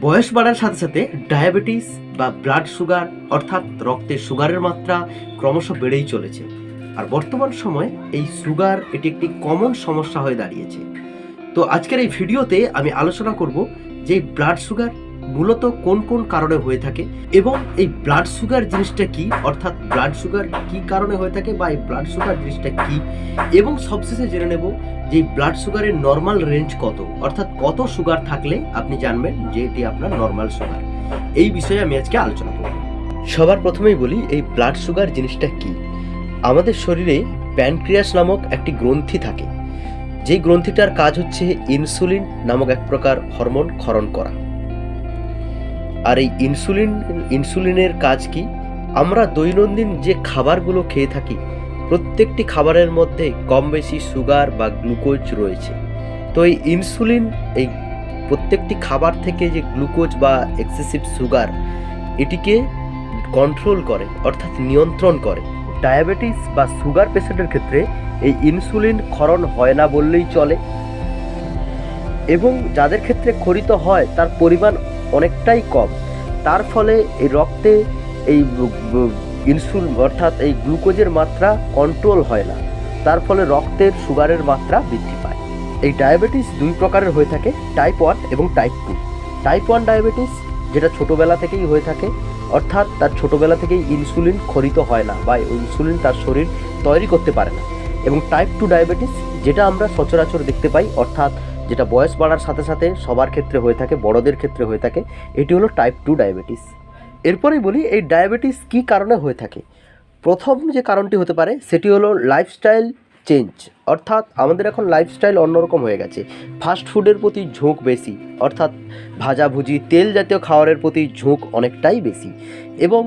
বয়স বাড়ার সাথে সাথে ডায়াবেটিস বা ব্লাড সুগার অর্থাৎ রক্তে সুগারের মাত্রা ক্রমশ বেড়েই চলেছে। আর বর্তমান সময়ে এই সুগার এটি একটি কমন সমস্যা হয়ে দাঁড়িয়েছে। তো আজকের এই ভিডিওতে আমি আলোচনা করব যে ব্লাড সুগার মূলত কোন কোন কারণে হয়ে থাকে এবং এই ব্লাড সুগার জিনিসটা কি? অর্থাৎ ব্লাড সুগার কি কারণে হয়ে থাকে বা এই ব্লাড সুগার জিনিসটা কি? এবং সবশেষে জেনে নেব যে ব্লাড সুগারের নর্মাল রেঞ্জ কত। অর্থাৎ কত সুগার থাকলে আপনি জানবেন যে এটি আপনার নর্মাল সুগার এই বিষয়ে আমি আজকে আলোচনা করব। সবার প্রথমেই বলি, এই ব্লাড সুগার জিনিসটা কি? আমাদের শরীরে প্যানক্রিয়াস নামক একটি গ্রন্থি থাকে। যেই গ্রন্থিটার কাজ হচ্ছে ইনসুলিন নামক এক প্রকার হরমোন ক্ষরণ করা। আর এই ইনসুলিন, ইনসুলিনের কাজ কি? আমরা দৈনন্দিন যে খাবারগুলো খেয়ে থাকি, প্রত্যেকটি খাবারের মধ্যে কম বেশি সুগার বা গ্লুকোজ রয়েছে। তো এই ইনসুলিন, এই প্রত্যেকটি খাবার থেকে যে গ্লুকোজ বা এক্সেসিভ সুগার, এটিকে কন্ট্রোল করে, অর্থাৎ নিয়ন্ত্রণ করে। ডায়াবেটিস বা সুগার পেশেন্টের ক্ষেত্রে এই ইনসুলিন ক্ষরণ হয় না বললেই চলে। এবং যাদের ক্ষেত্রে ক্ষরিত হয়, তার পরিমাণ অনেকটাই কম। তার ফলে এই রক্তে এই ইনসুল অর্থাৎ এই গ্লুকোজের মাত্রা কন্ট্রোল হয় না। তার ফলে রক্তের সুগারের মাত্রা বৃদ্ধি পায়। এই ডায়াবেটিস দুই প্রকারের হয়ে থাকে টাইপ ওয়ান এবং type two type one diabetes যেটা ছোটোবেলা থেকেই হয়ে থাকে, অর্থাৎ তার ছোটোবেলা থেকেই ইনসুলিন খরিত হয় না বা ইনসুলিন তার শরীর তৈরি করতে পারে না। এবং টাইপ টু ডায়াবেটিস যেটা আমরা সচরাচর দেখতে পাই, অর্থাৎ যেটা বয়স বাড়ার সাথে সাথে সবার ক্ষেত্রে হয়ে থাকে, বড়দের ক্ষেত্রে হয়ে থাকে, এটি হলো টাইপ টু ডায়াবেটিস এরপরেই বলি, এই ডায়াবেটিস কী কারণে হয়ে থাকে? প্রথম যে কারণটি হতে পারে, সেটি হলো লাইফস্টাইল চেঞ্জ অর্থাৎ আমাদের এখন লাইফস্টাইল অন্যরকম হয়ে গেছে। ফাস্ট ফুডের প্রতি ঝোঁক বেশি, অর্থাৎ ভাজাভুজি তেল জাতীয় খাবারের প্রতি ঝোঁক অনেকটাই বেশি। এবং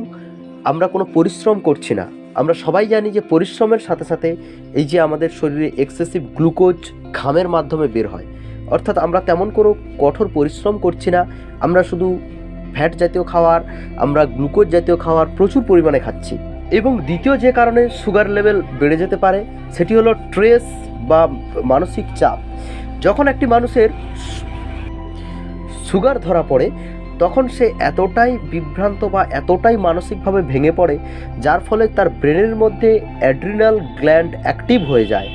আমরা কোনো পরিশ্রম করছি না। আমরা সবাই জানি যে পরিশ্রমের সাথে সাথে এই যে আমাদের শরীরে এক্সেসিভ গ্লুকোজ ঘামের মাধ্যমে বের হয় অর্থাৎ আমরা তেমন কোনো কঠোর পরিশ্রম করছি না। আমরা শুধু ফ্যাট জাতীয় খাওয়ার, আমরা গ্লুকোজ জাতীয় খাওয়ার প্রচুর পরিমাণে খাচ্ছি। এবং দ্বিতীয় যে কারণে সুগার লেভেল বেড়ে যেতে পারে, সেটি হলো স্ট্রেস বা মানসিক চাপ। যখন একটি মানুষের সুগার ধরা পড়ে, তখন সে এতটাই বিভ্রান্ত বা এতটাই মানসিকভাবে ভেঙে পড়ে, যার ফলে তার ব্রেনের মধ্যে অ্যাড্রিনাল গ্ল্যান্ড অ্যাক্টিভ হয়ে যায়।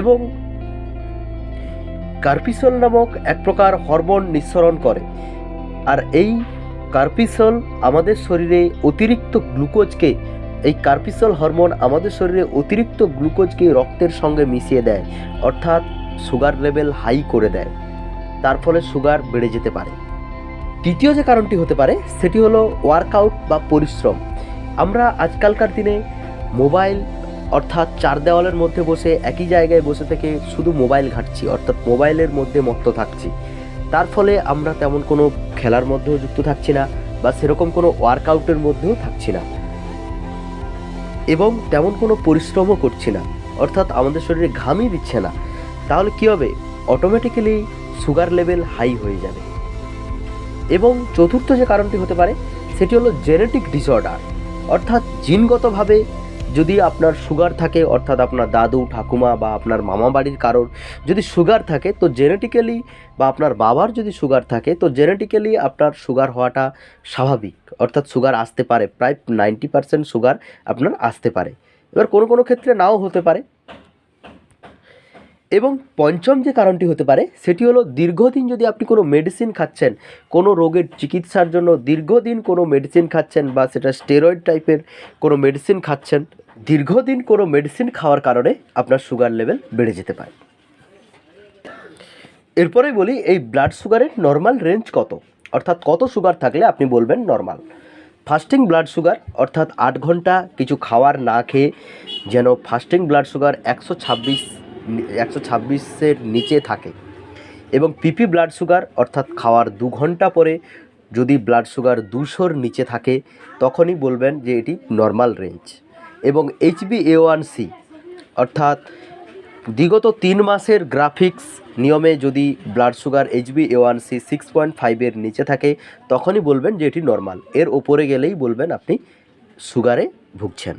এবং কার্পিসল নামক এক প্রকার হরমোন নিঃসরণ করে। আর এই কার্পিসল আমাদের শরীরে অতিরিক্ত গ্লুকোজকে, এই কার্পিসল হরমোন আমাদের শরীরে অতিরিক্ত গ্লুকোজকে রক্তের সঙ্গে মিশিয়ে দেয়, অর্থাৎ সুগার লেভেল হাই করে দেয়। তার ফলে সুগার বেড়ে যেতে পারে। তৃতীয় যে কারণটি হতে পারে, সেটি হলো ওয়ার্কআউট বা পরিশ্রম। আমরা আজকালকার দিনে মোবাইল অর্থাৎ চার দেওয়ালের মধ্যে বসে একই জায়গায় বসে থেকে শুধু মোবাইল ঘাঁটছি, অর্থাৎ মোবাইলের মধ্যে মত্ত থাকছি। তার ফলে আমরা তেমন কোনো খেলার মধ্যেও যুক্ত থাকছি না বা সেরকম কোনো ওয়ার্কআউটের মধ্যেও থাকছি না। এবং তেমন কোনো পরিশ্রমও করছি না, অর্থাৎ আমাদের শরীরে ঘামই দিচ্ছে না। তাহলে কী হবে? অটোমেটিক্যালি সুগার লেভেল হাই হয়ে যাবে। এবং চতুর্থ যে কারণটি হতে পারে, সেটি হলো জেনেটিক ডিসঅর্ডার অর্থাৎ জিনগতভাবে যদি আপনার সুগার থাকে, অর্থাৎ আপনার দাদু, ঠাকুমা বা আপনার মামা বাড়ির কারোর যদি সুগার থাকে, তো জেনেটিক্যালি বা আপনার বাবার যদি সুগার থাকে, তো জেনেটিক্যালি আপনার সুগার হওয়াটা স্বাভাবিক। অর্থাৎ সুগার আসতে পারে, প্রায় নাইনটি পার্সেন্ট সুগার আপনার আসতে পারে। এবার কোনো কোনো ক্ষেত্রে নাও হতে পারে। এবং পঞ্চম যে কারণটি হতে পারে, সেটি হলো দীর্ঘদিন যদি আপনি কোনো মেডিসিন খাচ্ছেন, কোনো রোগের চিকিৎসার জন্য দীর্ঘদিন কোনো মেডিসিন খাচ্ছেন বা সেটা স্টেরয়েড টাইপের কোনো মেডিসিন খাচ্ছেন, দীর্ঘদিন কোনো মেডিসিন খাওয়ার কারণে আপনার সুগার লেভেল বেড়ে যেতে পারে। এরপরেই বলি, এই ব্লাড সুগারের নর্মাল রেঞ্জ কত? অর্থাৎ কত সুগার থাকলে আপনি বলবেন নর্মাল ফাস্টিং ব্লাড সুগার অর্থাৎ আট ঘণ্টা কিছু খাওয়ার না খেয়ে যেন ফাস্টিং ব্লাড সুগার একশো ছাব্বিশ একশো ছাব্বিশের নিচে থাকে। এবং পিপি ব্লাড সুগার অর্থাৎ খাওয়ার দু ঘণ্টা পরে যদি ব্লাড সুগার দুশোর নিচে থাকে, তখনই বলবেন যে এটি নর্মাল রেঞ্জ এবং এইচবি এ ওয়ান সি অর্থাৎ বিগত তিন মাসের গ্রাফিক্স নিয়মে যদি blood sugar HB A one C six point ফাইভের নিচে থাকে, তখনই বলবেন যে এটি নর্মাল এর ওপরে গেলেই বলবেন আপনি সুগারে ভুগছেন।